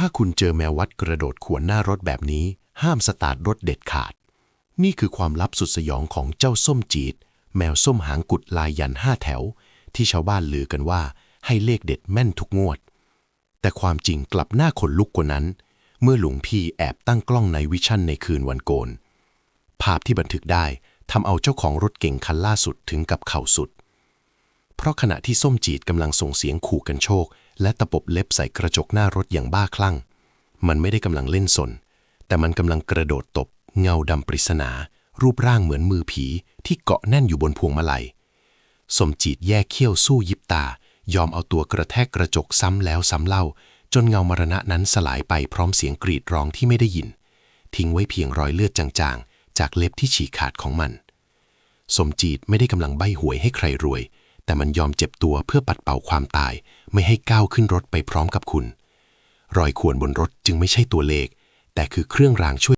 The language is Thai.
ถ้าคุณเจอแมววัดกระโดดขวนหน้ารถแบบนี้ ห้ามสตาร์ทรถเด็ดขาด นี่คือความลับสุดสยองของเจ้าส้มจีด แมวส้มหางกุดลายยันห้าแถว ที่ชาวบ้านลือกันว่าให้เลขเด็ดแม่นทุกงวด แต่ความจริงกลับหน้าขนลุกกว่านั้น เมื่อหลวงพี่แอบตั้งกล้องในวิชั่นในคืนวันโกน ภาพที่บันทึกได้ทำเอาเจ้าของรถเก่งคันล่าสุดถึงกับเข่าสุด เพราะขณะที่ส้มจีดกำลังส่งเสียงขู่กันโชค และตะปบเล็บใส่กระจกหน้ารถอย่างบ้าคลั่ง มันไม่ได้กำลังเล่นสน แต่มันกำลังกระโดดตบ เงาดำปริศนา รูปร่างเหมือนมือผีที่เกาะแน่นอยู่บนพวงมาลัยสมจีดแยกเขี้ยวสู้ยิบตา ยอมเอาตัวกระแทกกระจกซ้ำแล้วซ้ำเล่า จนเงามรณะนั้นสลายไปพร้อมเสียงกรีดร้องที่ไม่ได้ยิน ทิ้งไว้เพียงรอยเลือดจางๆ จากเล็บที่ฉีกขาดของมัน สมจีดไม่ได้กำลังใบหวยให้ใครรวย แต่มันยอมเจ็บตัวเพื่อปัดเป่าความตาย ไม่ให้ก้าวขึ้นรถไปพร้อมกับคุณ รอยข่วนบนรถจึงไม่ใช่ตัวเลข แต่คือเครื่องรางช่วย